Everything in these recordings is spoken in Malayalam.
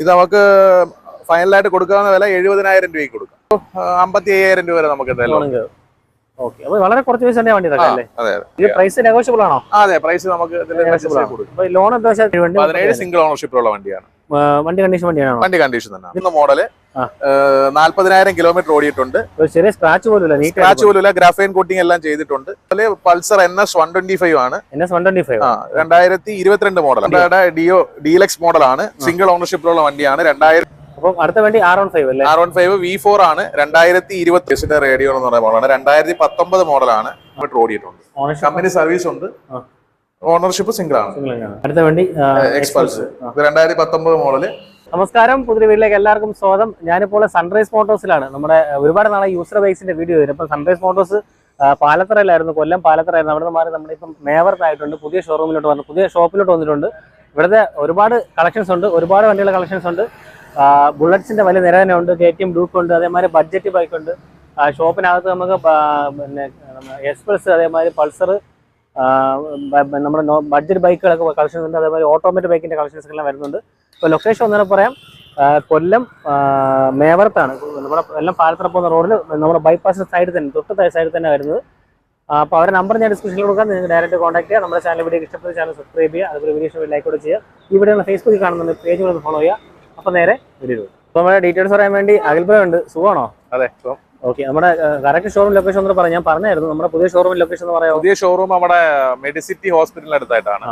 ഇത് നമുക്ക് ഫൈനലായിട്ട് കൊടുക്കാവുന്ന വില എഴുപതിനായിരം രൂപയ്ക്ക് കൊടുക്കാം. അമ്പത്തി അയ്യായിരം രൂപ വരെ നമുക്ക് എന്തായാലും ഓക്കെ അപ്പൊ വളരെ കുറച്ച് പൈസ വണ്ടി അല്ലേ? അതെ ഇത് പ്രൈസ് നെഗോഷ്യബിൾ ആണോ? അതെ പ്രൈസ് നമുക്ക് ലോൺ എന്താ വണ്ടി പതിനേഴ് സിംഗിൾ ഓണർഷിപ്പിലുള്ള വണ്ടിയാണ്. വണ്ടി കണ്ടീഷൻ വണ്ടിയാണോ? വണ്ടി കണ്ടീഷൻ തന്നെ. ഇന്ന് മോഡൽ. നാല്പതിനായിരം കിലോമീറ്റർ ഓടിയിട്ടുണ്ട്. ചെറിയ സ്ക്രാച്ച് പോലും സ്ക്രാച്ച് പോലും ഗ്രാഫൈൻ കോട്ടിംഗ് എല്ലാം ചെയ്തിട്ടുണ്ട്. അതുപോലെ Pulsar N S one twenty five ആണ് N S one twenty five രണ്ടായിരത്തി ഇരുപത്തിരണ്ട് മോഡൽ ഡിയോ ഡീലക്സ് മോഡലാണ് സിംഗിൾ ഓണർഷിപ്പിലുള്ള വണ്ടിയാണ്. രണ്ടായിരത്തി അപ്പം അടുത്ത വണ്ടി ആർ വൺ ഫൈവ് അല്ലേ? R one five V four ആണ്. രണ്ടായിരത്തി ഇരുപത്തി എസിന്റെ റേഡിയോ എന്ന് പറയുന്ന മോഡലാണ് രണ്ടായിരത്തി പത്തൊമ്പത് മോഡലാണ് ഓടിയിട്ടുണ്ട്. കമ്പനി സർവീസ് ഉണ്ട്. ഓണർഷിപ്പ് സിംഗിൾ ആണ്. അടുത്ത വണ്ടി എക്സ്പൾസ് രണ്ടായിരത്തി പത്തൊമ്പത് മോഡൽ നമസ്കാരം പുതിയ വീട്ടിലേക്ക് എല്ലാവർക്കും സ്വാഗതം. ഞാനിപ്പോൾ സൺറൈസ് മോട്ടോഴ്സിലാണ് നമ്മുടെ ഒരുപാട് നാളെ യൂസർ ബൈക്സിന്റെ വീഡിയോ വരും അപ്പം സൺറൈസ് മോട്ടോഴ്സ് പാലത്തറയിലായിരുന്നു കൊല്ലം പാലത്തറയായിരുന്നു. അവിടെ നിന്ന് മാറി നമ്മളിപ്പം മേവർത്തായിട്ടുണ്ട് പുതിയ ഷോറൂമിലോട്ട് വന്നു പുതിയ ഷോപ്പിലോട്ട് വന്നിട്ടുണ്ട്. ഇവിടുത്തെ ഒരുപാട് കളക്ഷൻസ് ഉണ്ട്. ഒരുപാട് വണ്ടികളുടെ കളക്ഷൻസ് ഉണ്ട്. ബുള്ളറ്റ്സിന്റെ വലിയ നിര തന്നെ ഉണ്ട് കെ ടി എം ഡ്യൂക്ക് ഉണ്ട് അതേമാതിരി ബഡ്ജറ്റ് ബൈക്ക് ഉണ്ട്. ഷോപ്പിനകത്ത് നമുക്ക് പിന്നെ എക്സ്പ്രസ് അതേമാതിരി പൾസർ നമ്മുടെ ബഡ്ജറ്റ് ബൈക്കുകളൊക്കെ കളക്ഷൻസ് ഉണ്ട് അതേമാതിരി ഓട്ടോമാറ്റിക് ബൈക്കിന്റെ കളക്ഷൻസ് എല്ലാം വരുന്നുണ്ട്. ഇപ്പോൾ ലൊക്കേഷൻ ഒന്നുകൂടെ പറയാം. കൊല്ലം മേവർത്താണ്. നമ്മുടെ എല്ലാം പാലത്തറ പോകുന്ന റോഡിൽ നമ്മുടെ ബൈപ്പാസിന്റെ സൈഡിൽ തന്നെ തൊട്ട് സൈഡിൽ തന്നെ വരുന്നത്. അപ്പോൾ അവരുടെ നമ്പർ ഞാൻ ഡിസ്ക്രിപ്ഷനിൽ കൊടുക്കാം. നിങ്ങൾക്ക് ഡയറക്റ്റ് കോൺടാക്ട് ചെയ്യാം നമ്മുടെ ചാനൽ വീഡിയോ ഇഷ്ടപ്പെട്ട ചാനൽ സബ്സ്ക്രൈബ് ചെയ്യുക. അതുപോലെ വീഡിയോ ലൈക്ക് കൂടെ ചെയ്യുക. ഈ വീഡിയോ ഫേസ്ബുക്കിൽ കാണുന്നുണ്ട് പേജ് ഒന്ന് ഫോളോ ചെയ്യുക. അപ്പോൾ നേരെ അപ്പൊ നമ്മുടെ ഡീറ്റെയിൽസ് പറയാൻ വേണ്ടി അഖിൽപുരം ഉണ്ട് സുഖമാണോ? അതെ ഓക്കെ നമ്മുടെ കറക്റ്റ് ഷോറൂം ലൊക്കേഷൻ ഒന്ന് പറയാം. ഞാൻ പറഞ്ഞായിരുന്നു നമ്മുടെ പുതിയ ഷോറൂം ലൊക്കേഷൻ എന്ന് പറയാം പുതിയ ഷോറൂം നമ്മുടെ മെഡിസിറ്റി ഹോസ്പിറ്റലിന് അടുത്തായിട്ടാണ്.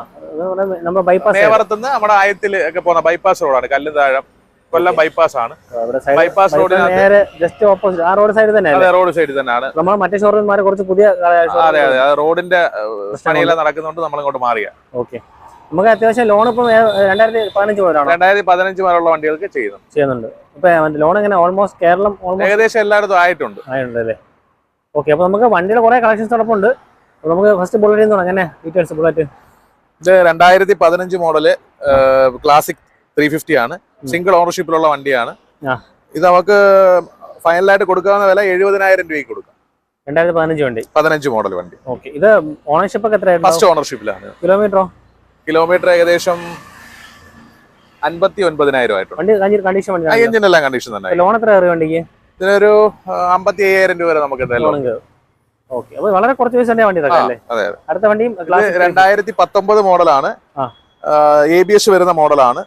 നമ്മുടെ ബൈപ്പാസ് മേവറത്തുനിന്ന് നമ്മുടെ ആയത്തിൽ ഒക്കെ പോകുന്ന ബൈപ്പാസ് റോഡാണ് കല്ല് താഴം കൊല്ലം ബൈപ്പാസ് ആണ്. ബൈപ്പാസ് റോഡ് നേരെ ജസ്റ്റ് ഓപ്പോസിറ്റ് ആ റോഡ് സൈഡിൽ തന്നെ അതെ റോഡ് സൈഡിൽ തന്നെയാണ്. നമ്മൾ മറ്റേ ഷോറൂംമാരെ കുറച്ച് പുതിയ അതെ അതെ റോഡിന്റെ പണിയെല്ലാം നടക്കുന്നുണ്ട് നമ്മൾ ഇങ്ങോട്ട് മാറിയ. ഓക്കെ നമുക്ക് അത്യാവശ്യം ലോൺ ഇപ്പം രണ്ടായിരത്തി പതിനഞ്ച് മുതലാണ്? രണ്ടായിരത്തി പതിനഞ്ച് മുതലുള്ള വണ്ടികൾക്ക് ചെയ്യുന്നു. ചെയ്യുന്നുണ്ട്. ഇപ്പൊ ലോൺ എങ്ങനെ ഓൾമോസ്റ്റ് കേരളം ഓൾമോസ്റ്റ് ഏകദേശം എല്ലായിടത്തും ആയിട്ടുണ്ട്. ആയിട്ടുണ്ട് അല്ലേ? ഓക്കെ അപ്പൊ നമുക്ക് വണ്ടിയുടെ കുറെ കളക്ഷൻസ് നടപ്പുണ്ട്. നമുക്ക് ഫസ്റ്റ് ബുള്ളറ്റ് എന്ന് എങ്ങനെ? ഡീറ്റെയിൽസ് ബുള്ളറ്റ് ഇത് രണ്ടായിരത്തി പതിനഞ്ച് മോഡൽ ക്ലാസിക് ത്രീ ഫിഫ്റ്റി ആണ്. സിംഗിൾ ഓണർഷിപ്പിലുള്ള വണ്ടിയാണ്. ഇത് നമുക്ക് ഫൈനലായിട്ട് കൊടുക്കാവുന്ന വില എഴുപതിനായിരം രൂപയ്ക്ക് കൊടുക്കാം. രണ്ടായിരത്തി പതിനഞ്ച് വണ്ടി. പതിനഞ്ച് മോഡൽ വണ്ടി. ഓക്കെ ഇത് ഓണർഷിപ്പ് ഒക്കെ എത്രയാണ് ഫസ്റ്റ് ഓണർഷിപ്പിലാണ് കിലോമീറ്ററോ കിലോമീറ്റർ ഏകദേശം അൻപത്തി ഒൻപതിനായിരം ആയിട്ടുണ്ട് കണ്ടീഷൻ വണ്ടി ആ കണ്ടീഷൻ തന്നെ. ലോൺ എത്ര കയറി വണ്ടിക്ക്? ഇതിനൊരു അമ്പത്തി അയ്യായിരം രൂപ വരെ നമുക്ക് എന്തായാലും ഓക്കെ. അപ്പൊ വളരെ കുറച്ച് പൈസ വണ്ടി അടുത്ത വണ്ടിയും രണ്ടായിരത്തി പത്തൊമ്പത് മോഡലാണ്. എ ബി എസ് വരുന്ന മോഡലാണ്.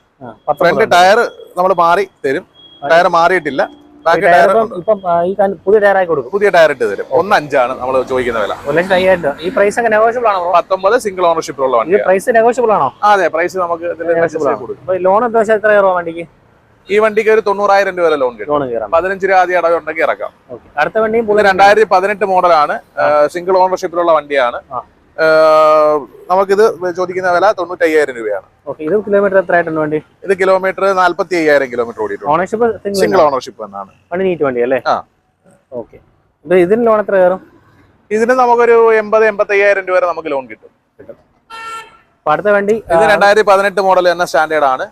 ഫ്രണ്ട് ടയർ നമ്മൾ മാറി തരും. ടയർ മാറിയിട്ടില്ല. പുതിയ ടയറായി കൊടുക്കും. പുതിയ ടയർ ഇട്ട് തരും. ഒന്ന് അഞ്ചാണ് നമ്മൾ ചോദിക്കുന്ന വില. ഒരു ലക്ഷത്തി അയ്യായിരം രൂപ. ഈ പ്രൈസ് ഒക്കെ നെഗോഷ്യബിൾ ആണോ? പത്തൊമ്പത് സിംഗിൾ ഓണർഷിപ്പ് ഈ വണ്ടി പ്രൈസ് നെഗോഷ്യബിൾ ആണോ? അതെ പ്രൈസ് നമുക്ക്. ലോൺ എന്താ വെച്ചാൽ എത്ര വണ്ടിക്ക്? ഈ വണ്ടിക്ക് ഒരു തൊണ്ണൂറായിരം രൂപ ലോൺ കിട്ടും. പതിനഞ്ച് രൂപ ആദ്യം അടവ് ഉണ്ടെങ്കിൽ ഇറക്കാം അടുത്ത ബുള്ളറ്റ് രണ്ടായിരത്തി പതിനെട്ട് മോഡലാണ് സിംഗിൾ ഓണർഷിപ്പിലുള്ള വണ്ടിയാണ്. നമുക്കിത് ചോദിക്കുന്ന വില തൊണ്ണൂറ്റി അയ്യായിരം രൂപയാണ് ഇത് കിലോമീറ്റർ എത്ര ആയിട്ടുണ്ട് വണ്ടി? ഇത് കിലോമീറ്റർ നാല്പത്തി അയ്യായിരം കിലോമീറ്റർ ഓടിയിട്ടുണ്ട് ഓണർഷിപ്പ് സിംഗിൾ ഓണർഷിപ്പ് എന്നാണ് വണ്ടി നീറ്റ് വണ്ടി അല്ലേ? ആ. ഓക്കെ. ഇത് ഇതിന് ലോൺ എത്ര കയറും? ഇതിന് നമുക്കൊരു എൺപത് എൺപത്തി അയ്യായിരം രൂപ വരെ നമുക്ക് ലോൺ കിട്ടും. അടുത്ത വണ്ടി ഇത് രണ്ടായിരത്തി പതിനെട്ട് മോഡൽ തന്നെ സ്റ്റാൻഡേർഡ് ആണ്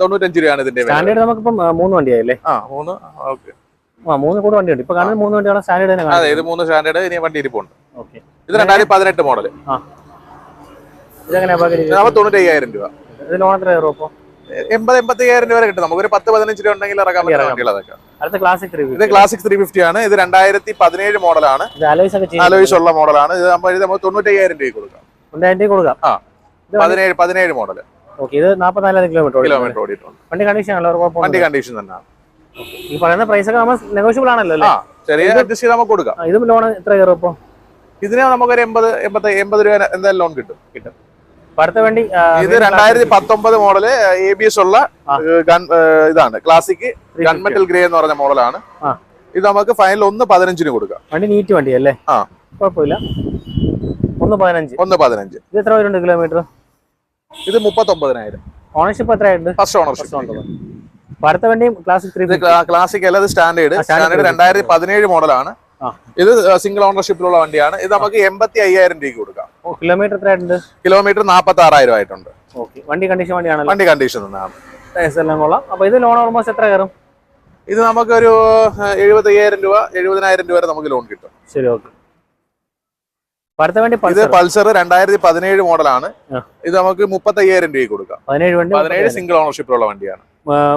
തൊണ്ണൂറ്റഞ്ച് രൂപയാണ് ഇതിന്റെ സ്റ്റാൻഡേർഡ് നമുക്കിപ്പം മൂന്ന് വണ്ടിയായില്ലേ? ആ മൂന്ന് ഓക്കെ. ആ മൂന്ന് കൂടെ വണ്ടിയുണ്ട് ഇപ്പൊ കാണുന്ന മൂന്ന് വണ്ടിയാണ് സ്റ്റാൻഡേർഡ് അതെ ഇത് മൂന്ന് സ്റ്റാൻഡേർഡ് ഇനി വണ്ടി ഇരിപ്പുണ്ട്. ഓക്കെ. ഇത് രണ്ടായിരത്തി പതിനെട്ട് മോഡൽ തൊണ്ണൂറ്റയ്യായിരം ഇത് നമുക്ക് തൊണ്ണൂറ്റി അയ്യായിരം രൂപ എൺപത് എൺപത്തി അയ്യായിരം രൂപ കിട്ടും. നമുക്കൊരു പത്ത് പതിനഞ്ച് രൂപ ഉണ്ടെങ്കിൽ ഇറക്കാൻ വണ്ടികൾ അതൊക്കെ റിവ്യൂ ഇത് ക്ലാസിക് ത്രീ ഫിഫ്റ്റി ആണ്. ഇത് രണ്ടായിരത്തി പതിനേഴ് മോഡലാണ് അലോയ്സ് ഉള്ള മോഡലാണ് ഇത് നമ്മൾ നമുക്ക് തൊണ്ണൂറ്റി അയ്യായിരം രൂപ കൊടുക്കാം. കൊടുക്കാം. ആ. പതിനേഴ് പതിനേഴ് മോഡൽ ഇത് നാൽപ്പത്തിനാലായിരം കിലോമീറ്റർ കിലോമീറ്റർ ഓടിയിട്ടുണ്ട്. വണ്ടി കണ്ടീഷൻ ആണല്ലോ വണ്ടി കണ്ടീഷൻ തന്നെയാണ്. ഈ പറയുന്ന പ്രൈസ് ഒക്കെ നമ്മൾ നെഗോഷ്യബിൾ ആണല്ലോ അല്ലേ? ആ ചെറിയ അഡ്ജസ്റ്റ് ചെയ്ത് നമുക്ക് കൊടുക്കാം. ഇതും ലോൺ എത്ര കയറും ഇതിന് നമുക്കൊരു എൺപത് എൺപത് എൺപത് രൂപ എന്തായാലും ലോൺ കിട്ടും കിട്ടും. അടുത്ത വണ്ടി ഇത് രണ്ടായിരത്തി പത്തൊമ്പത് മോഡൽ എ ബി എസ് ഉള്ള ഗൺ ഇതാണ്. ക്ലാസിക് 350. ഗൺമെറ്റൽ ഗ്രേ എന്ന് പറഞ്ഞ മോഡലാണ്. ഇത് നമുക്ക് ഫൈനൽ ഒന്ന് പതിനഞ്ചിന് കൊടുക്കാം. വണ്ടി നീറ്റ് വണ്ടി അല്ലേ? ആ. കുഴപ്പമില്ല. ഒന്ന് പതിനഞ്ച്. ഒന്ന് പതിനഞ്ച്. ഇത് എത്ര വരുന്നുണ്ട് കിലോമീറ്റർ ഇത് മുപ്പത്തൊമ്പതിനായിരം. ഓണർഷിപ്പ് എത്രയായിട്ടുണ്ട് ഫസ്റ്റ് ഓണർഷിപ്പ് അപ്പൊ അടുത്ത വണ്ടിയും ക്ലാസിക് ക്ലാസിക് അല്ലാതെ സ്റ്റാൻഡേർഡ് സ്റ്റാൻഡേർഡ് രണ്ടായിരത്തി പതിനേഴ് മോഡലാണ്. ഇത് സിംഗിൾ ഓണർഷിപ്പിലുള്ള വണ്ടിയാണ്. ഇത് നമുക്ക് എൺപത്തി അയ്യായിരം രൂപയ്ക്ക് കൊടുക്കാം. കിലോമീറ്റർ എത്രയായിട്ടുണ്ട് കിലോമീറ്റർ നാൽപ്പത്തി ആറായിരം ആയിട്ടുണ്ട് വണ്ടി കണ്ടീഷൻ വണ്ടിയാണ് വണ്ടി കണ്ടീഷൻ തന്നെയാണ് എല്ലാം കൊള്ളാം. അപ്പൊ ഇത് ലോൺ ഓൾമോസ്റ്റ് എത്ര കയറും? ഇത് നമുക്ക് ഒരു എഴുപത്തയ്യായിരം രൂപ എഴുപതിനായിരം രൂപ വരെ നമുക്ക് ലോൺ കിട്ടും. ശരി ഓക്കെ. ഇത് പൾസർ. രണ്ടായിരത്തി പതിനേഴ് മോഡലാണ്. ഇത് നമുക്ക് മുപ്പത്തി അയ്യായിരം രൂപയ്ക്ക് കൊടുക്കാം. പതിനേഴ് സിംഗിൾ ഓണർഷിപ്പിലുള്ള വണ്ടിയാണ്.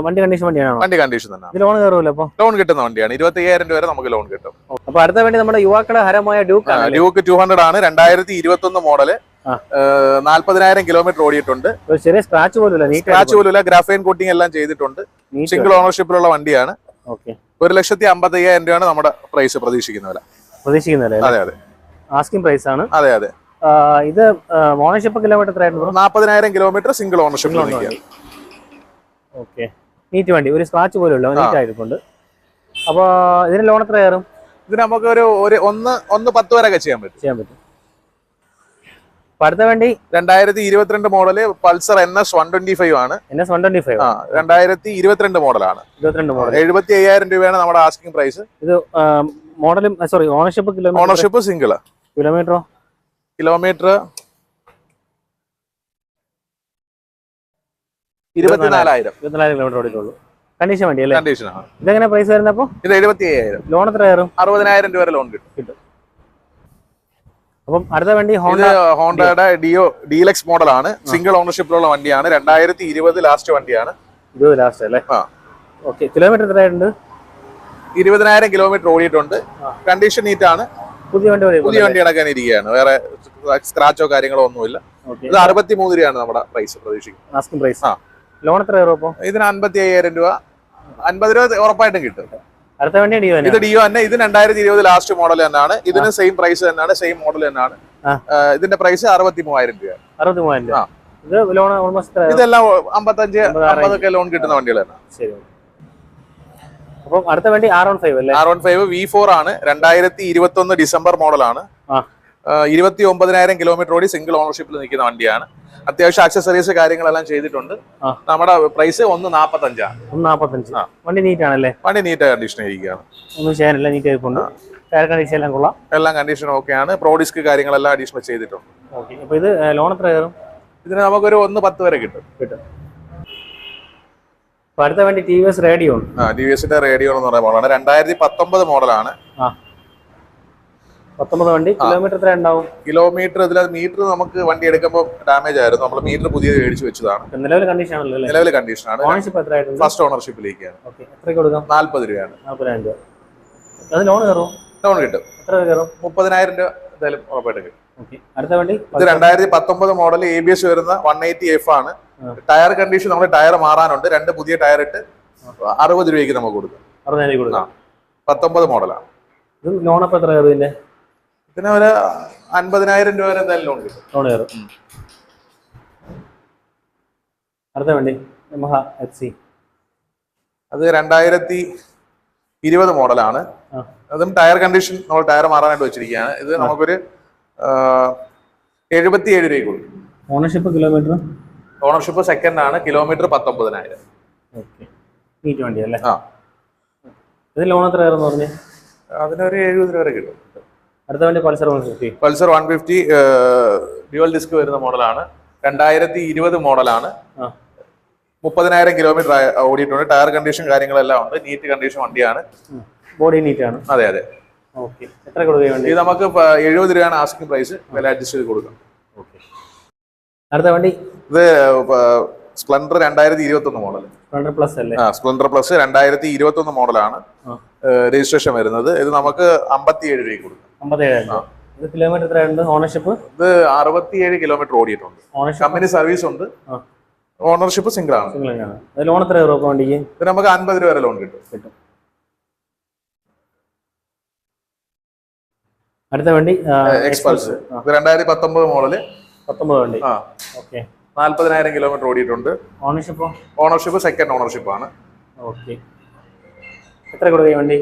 വണ്ടി കണ്ടീഷൻ വണ്ടിയാണ്? വണ്ടി കണ്ടീഷൻ തന്നെ ലോൺ കയറുമല്ലോ ലോൺ കിട്ടുന്ന വണ്ടിയാണ്. ഇരുപത്തി അയ്യായിരം രൂപ വരെ നമുക്ക് ലോൺ കിട്ടും. അപ്പൊ അടുത്ത വേണ്ടി നമ്മുടെ യുവാക്കളെ ഹരമായ ഡ്യൂക്ക് ഡ്യൂക്ക് ടു ഹൺഡ്രഡ് ആണ്. രണ്ടായിരത്തി ഇരുപത്തി ഒന്ന് മോഡൽ നാല്പതിനായിരം കിലോമീറ്റർ ഓടിയിട്ടുണ്ട്. ചെറിയ സ്ക്രാച്ച് പോലും സ്ക്രാച്ച് പോലും ഗ്രാഫൈൻ കോട്ടിംഗ് എല്ലാം ചെയ്തിട്ടുണ്ട്. സിംഗിൾ ഓണർഷിപ്പിലുള്ള വണ്ടിയാണ്. ഒരു ലക്ഷത്തി അമ്പത്തി അയ്യായിരം രൂപയാണ് നമ്മുടെ പ്രൈസ് പ്രതീക്ഷിക്കുന്ന വില. പ്രതീക്ഷിക്കുന്നല്ലേ അതെ അതെ. ആസ്കിംഗ് പ്രൈസ് ആണ്. അതെ അതെ. ഇത് ഓണർഷിപ്പ് കിലോമീറ്റർ എത്രയായിരുന്നു നാൽപ്പതിനായിരം kilometre single ownership okay neat വണ്ടി. ഒരു സ്ക്രാച്ച് പോലും ഇല്ല നീറ്റ് ആയിട്ടുണ്ട്. അപ്പൊ ഇതിന് ലോൺ എത്ര കയറും ഇതിന് നമുക്ക് ഒരു ഒരു ഒന്ന് ഒന്ന് പത്ത് വരെയൊക്കെ ചെയ്യാൻ പറ്റും. ചെയ്യാൻ പറ്റും. അടുത്ത വണ്ടി? രണ്ടായിരത്തി ഇരുപത്തിരണ്ട് model Pulsar N S one twenty five ആണ്. N S one twenty five ആ രണ്ടായിരത്തി ഇരുപത്തിരണ്ട് മോഡലാണ്. ഇരുപത്തിരണ്ട് മോഡൽ എഴുപത്തി അയ്യായിരം രൂപയാണ് നമ്മുടെ ആസ്കിംഗ് പ്രൈസ് ഇത് മോഡലും sorry ownership kilometre ownership single കിലോമീറ്ററോ kilometre ഇരുപത്തിനാലായിരം. ഇരുപത്തിനാല് കിലോമീറ്റർ ഓടിയിട്ടുള്ളൂ. കണ്ടീഷൻ വണ്ടി അല്ലേ? കണ്ടീഷനാണ് ഇതെങ്ങനെ പ്രൈസ് വരുന്നപ്പോ? ഇത് എഴുപത്തി അയ്യായിരം ലോൺ എത്ര കയറും? അറുപതിനായിരം രൂപ വരെ ലോൺ കിട്ടും. അപ്പം അടുത്ത വണ്ടി ഹോണ്ട ഹോണ്ടയുടെ ഡിയോ ഡീലക്സ് മോഡലാണ് സിംഗിൾ ഓണർഷിപ്പിലുള്ള വണ്ടിയാണ് രണ്ടായിരത്തി ഇരുപത് ലാസ്റ്റ് വണ്ടിയാണ്. ഇരുപത് ലാസ്റ്റ് അല്ലേ? ആ. ഓക്കെ കിലോമീറ്റർ എത്രയായിട്ടുണ്ട് ഇരുപതിനായിരം കിലോമീറ്റർ ഓടിയിട്ടുണ്ട്. കണ്ടീഷൻ നീറ്റ് ആണ്. പുതിയ വണ്ടി പുതിയ വണ്ടി അടക്കാൻ ഇരിക്കുകയാണ്. വേറെ സ്ക്രാച്ചോ കാര്യങ്ങളോ ഒന്നുമില്ല. ഇത് അറുപത്തി മൂന്ന് രൂപയാണ് നമ്മുടെ പ്രൈസ് പ്രതീക്ഷിക്കുന്നത്. പ്രൈസ് ആ. ലോൺ എത്ര ഇതിന് അൻപത്തി അയ്യായിരം രൂപ. അൻപത് രൂപ ഉറപ്പായിട്ടും കിട്ടും. അടുത്ത വണ്ടി ഇത് ഡിയോ തന്നെ ഇത് രണ്ടായിരത്തി ഇരുപത് ലാസ്റ്റ് മോഡൽ തന്നെയാണ്. ഇതിന് സെയിം പ്രൈസ് തന്നെയാണ് സെയിം മോഡൽ തന്നെയാണ്. ഇതിന്റെ പ്രൈസ് അറുപത്തി മൂവായിരം രൂപ അറുപത്തി മൂവായിരം രൂപ. ഇത് ലോൺ ഓൾമോസ്റ്റ് ഇതെല്ലാം അമ്പത്തഞ്ച് അമ്പതൊക്കെ ലോൺ കിട്ടുന്ന വണ്ടികൾ തന്നെ. ശരി. അപ്പം അടുത്ത വണ്ടി ആർ വൺ ഫൈവ് അല്ലേ? R one five V four ആണ്. രണ്ടായിരത്തി ഇരുപത്തി ഒന്ന് ഡിസംബർ മോഡലാണ്. ഇരുപത്തി ഒമ്പതിനായിരം കിലോമീറ്റർ ഓടി സിംഗിൾ ഓണർഷിപ്പിൽ നിൽക്കുന്ന വണ്ടിയാണ്. അത്യാവശ്യം ആക്സസറീസ് കാര്യങ്ങളെല്ലാം ചെയ്തിട്ടുണ്ട്. നമ്മുടെ പ്രൈസ് ഒന്ന് നാപ്പത്തഞ്ചാണ് അഞ്ചാണ്. വണ്ടി നീറ്റ് ആണല്ലേ വണ്ടി നീറ്റ് കണ്ടീഷൻ ഇരിക്കുകയാണ്. ഒന്നും ചെയ്യാനില്ല നീറ്റ് ആയിപ്പോണ്ട് ടയർ കണ്ടീഷൻ എല്ലാം കൊള്ളാം. എല്ലാം കണ്ടീഷൻ ഓക്കെയാണ് പ്രോഡിസ്ക് കാര്യങ്ങളെല്ലാം അഡീഷണൽ ചെയ്തിട്ടുണ്ട്. ഓക്കെ അപ്പോൾ ഇത് ലോൺ എത്ര കയറും? ഇതിന് നമുക്കൊരു ഒന്ന് പത്ത് വരെ കിട്ടും. കിട്ടും. അടുത്ത വേണ്ടി T V S Radeon T V എസിന്റെ റേഡിയോ എന്ന് പറയുന്ന മോഡലാണ് രണ്ടായിരത്തി പത്തൊമ്പത് മോഡലാണ് പത്തൊമ്പത് വണ്ടി? കിലോമീറ്റർ എത്ര ഉണ്ടാവും? കിലോമീറ്റർ ഇതിൽ മീറ്റർ നമുക്ക് വണ്ടി എടുക്കുമ്പോൾ ഡാമേജ് ആയിരുന്നു. നമ്മൾ മീറ്റർ പുതിയത് മേടിച്ച് വെച്ചതാണ്. നിലവിലെ കണ്ടീഷൻ ആണല്ലോ നിലവിലെ കണ്ടീഷൻ ആണ്. ഓണർഷിപ്പ് എത്ര ആയിട്ടുണ്ട്? ഫസ്റ്റ് ഓണർഷിപ്പിലേക്കാണ് ഓക്കെ. എത്ര കൊടുക്കാം? നാല്പത് രൂപയാണ്. നാൽപ്പതിനായിരം രൂപ. അത് ലോൺ കയറും ലോൺ കിട്ടും. എത്ര രൂപ കയറും? മുപ്പതിനായിരം രൂപ എന്തായാലും ഉറപ്പായിട്ട് കിട്ടും. അടുത്ത വണ്ടി? ഇത് രണ്ടായിരത്തി പത്തൊമ്പത് മോഡൽ എ ബി എസ് വരുന്ന വൺ എയ്റ്റി എഫ് ആണ്. ടയർ കണ്ടീഷൻ നമ്മുടെ ടയർ മാറാനുണ്ട്. രണ്ട് പുതിയ ടയർ ഇട്ട് അറുപത് രൂപയ്ക്ക് നമുക്ക് കൊടുക്കാം. അറുപതിനായിരം കൊടുക്കാം. പത്തൊമ്പത് മോഡലാണ് ഇത് ലോൺ അപ്പം എത്ര കയറും ഇതിന് ഒരു അൻപതിനായിരം രൂപ വരെ എന്തായാലും ലോൺ കിട്ടും ലോൺ കയറും. അടുത്ത വണ്ടി സി അത് രണ്ടായിരത്തി ഇരുപത് മോഡലാണ്. അതും ടയർ കണ്ടീഷൻ നമ്മൾ ടയർ മാറാനായിട്ട് വെച്ചിരിക്കുകയാണ്. ഇത് നമുക്കൊരു എഴുപത്തി ഏഴ് രൂപയ്ക്ക് കൊടുക്കും ഓണർഷിപ്പ് കിലോമീറ്റർ? ഓണർഷിപ്പ് സെക്കൻഡ് ആണ് കിലോമീറ്റർ പത്തൊമ്പതിനായിരം. ഓക്കെ. നീറ്റ് വണ്ടി അല്ലേ? ആ. ഇത് ലോൺ എത്ര അതിനൊരു എഴുപത് രൂപ വരെ കിട്ടും. അടുത്ത വണ്ടി Pulsar one fifty. Pulsar one fifty dual disc വരുന്ന മോഡലാണ്. രണ്ടായിരത്തി ഇരുപത് മോഡലാണ് മുപ്പതിനായിരം കിലോമീറ്റർ ഓടിയിട്ടുണ്ട്. ടയർ കണ്ടീഷൻ കാര്യങ്ങളെല്ലാം ഉണ്ട്. നീറ്റ് കണ്ടീഷൻ വണ്ടിയാണ്. ബോഡി നീറ്റ് ആണ് അതെ അതെ. ഓക്കെ. എത്ര ഇത് നമുക്ക് എഴുപത് രൂപയാണ് ആസ്കിംഗ് പ്രൈസ്. വില അഡ്ജസ്റ്റ് ചെയ്ത് കൊടുക്കാം. ഓക്കെ. അടുത്ത വണ്ടി? ഇത് സ്പ്ലെൻഡർ രണ്ടായിരത്തി ഇരുപത്തി ഒന്ന് മോഡൽ സ്പ്ലൻഡർ പ്ലസ് അല്ലേ? സ്പ്ലെൻഡർ പ്ലസ് രണ്ടായിരത്തി ഇരുപത്തി ഒന്ന് മോഡലാണ്. രജിസ്ട്രേഷൻ വരുന്നത്. ഇത് നമുക്ക് അമ്പത്തിയേഴ് രൂപയ്ക്ക് കൊടുക്കും. അമ്പത്തേഴായിരം രൂപ. ഇത് കിലോമീറ്റർ എത്രയുണ്ട് ഓണർഷിപ്പ് ഇത് അറുപത്തിയേഴ് കിലോമീറ്റർ ഓടിയിട്ടുണ്ട്. കമ്പനി സർവീസ് ഉണ്ട്. ഓണർഷിപ്പ് സിംഗിൾ ആണ്. ലോൺ എത്ര രൂപ വണ്ടിക്ക് ഇത് നമുക്ക് അൻപത് രൂപ വരെ ലോൺ കിട്ടും. കിട്ടും. അടുത്ത വണ്ടി എക്സ്പൾസ് രണ്ടായിരത്തി പത്തൊമ്പത് മോഡൽ. പത്തൊമ്പത് വണ്ടി. ഓക്കെ. നാല്പതിനായിരം കിലോമീറ്റർ ഓടിയിട്ടുണ്ട്. ഓണർഷിപ്പോ ഓണർഷിപ്പ് സെക്കൻഡ് ഓണർഷിപ്പ് ആണ്. ഓക്കെ. എത്ര കൊടുക്കുക വണ്ടി?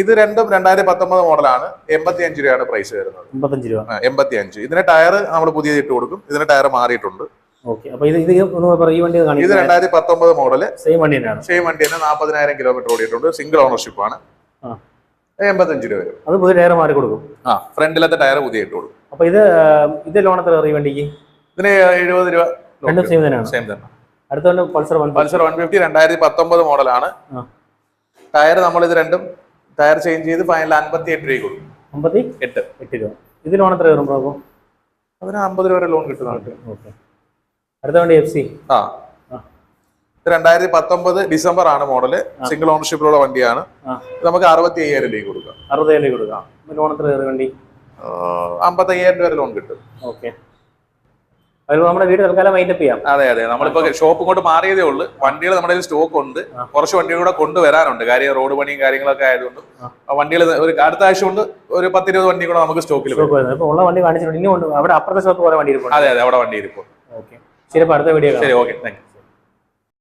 ഇത് രണ്ടും രണ്ടായിരത്തി പത്തൊമ്പത് മോഡലാണ്. എൺപത്തി അഞ്ച് രൂപയാണ് പ്രൈസ് വരുന്നത്. അമ്പത്തഞ്ച് രൂപ. എൺപത്തി അഞ്ച് ഇതിന് ടയർ നമ്മൾ പുതിയത് ഇട്ട് കൊടുക്കും. ഇതിന് ടയർ മാറിയിട്ടുണ്ട്. ഇത് രണ്ടായിരത്തി പത്തൊമ്പത് മോഡൽ. സെയിം വണ്ടി തന്നെയാണ്. സെയിം വണ്ടി തന്നെ. നാൽപ്പതിനായിരം കിലോമീറ്റർ ഓടിയിട്ടുണ്ട്. സിംഗിൾ ഓണർഷിപ്പ് ആണ്. എൺപത്തഞ്ച് രൂപ വരും. അത് പുതിയ ടയർ മാറി കൊടുക്കും. ആ ഫ്രണ്ടിലത്തെ ടയർ പുതിയ ഇട്ട് കൊടുക്കും. അപ്പൊ ഇത് ഇത് ലോൺ എത്ര ഈ വണ്ടിക്ക്? ഇതിന് എഴുപത് രൂപ രണ്ടും സെയിം തന്നെയാണ്. സെയിം തന്നെ. അടുത്ത വണ്ടി Pulsar one Pulsar one fifty രണ്ടായിരത്തി പത്തൊമ്പത് മോഡലാണ്. ടയർ നമ്മൾ ഇത് രണ്ടും ടയർ ചേഞ്ച് ചെയ്ത് ഫൈനൽ അൻപത്തി എട്ട് രൂപ കൊടുക്കും. അമ്പത്തി എട്ട്. എട്ട് രൂപ. ഇത് ലോൺ എത്ര അതിന് അമ്പത് രൂപ വരെ ലോൺ കിട്ടും ഓക്കെ. അടുത്ത വണ്ടി എഫ് സി ആ. ആ. ഇത് രണ്ടായിരത്തി പത്തൊമ്പത് ഡിസംബർ ആണ് മോഡൽ സിംഗിൾ ഓണർഷിപ്പിലുള്ള വണ്ടിയാണ്. നമുക്ക് അറുപത്തി അയ്യായിരം രൂപ കൊടുക്കാം. അറുപതേഴ് രൂപ കൊടുക്കാം. ലോൺ എത്ര വണ്ടി? അമ്പത്തി അയ്യായിരം രൂപ വരെ ലോൺ കിട്ടും. ഓക്കെ. നമ്മുടെ വീട് തൽക്കാലം വൈൻഡപ്പ് ചെയ്യാം. അതെ അതെ. നമ്മളിപ്പോ ഷോപ്പ് കൊണ്ട് മാറിയതേ ഉള്ളൂ. വണ്ടികൾ നമ്മുടെ സ്റ്റോക്ക് ഉണ്ട്. കുറച്ച് വണ്ടികൾ കൂടെ കൊണ്ടുവരാനുണ്ട്. കാര്യം റോഡ് പണിയും കാര്യങ്ങളൊക്കെ ആയതുകൊണ്ട്. വണ്ടികൾ ഒരു അടുത്ത ആഴ്ച കൊണ്ട് ഒരു പത്തിരുപത് വണ്ടി കൂടെ നമുക്ക് സ്റ്റോക്കിൽ ഉള്ള വണ്ടി കാണിച്ചിട്ടുണ്ട്. ഇനി കൊണ്ട് അവിടെ അപ്പുറത്തെ സ്റ്റോക്ക് പോലെ വണ്ടി ഇരിപ്പുണ്ട്. അതെ അതെ. അവിടെ വണ്ടി ഇരിക്കും ഓക്കെ ശരി അടുത്ത വീഡിയോ ശരി ഓക്കെ താങ്ക്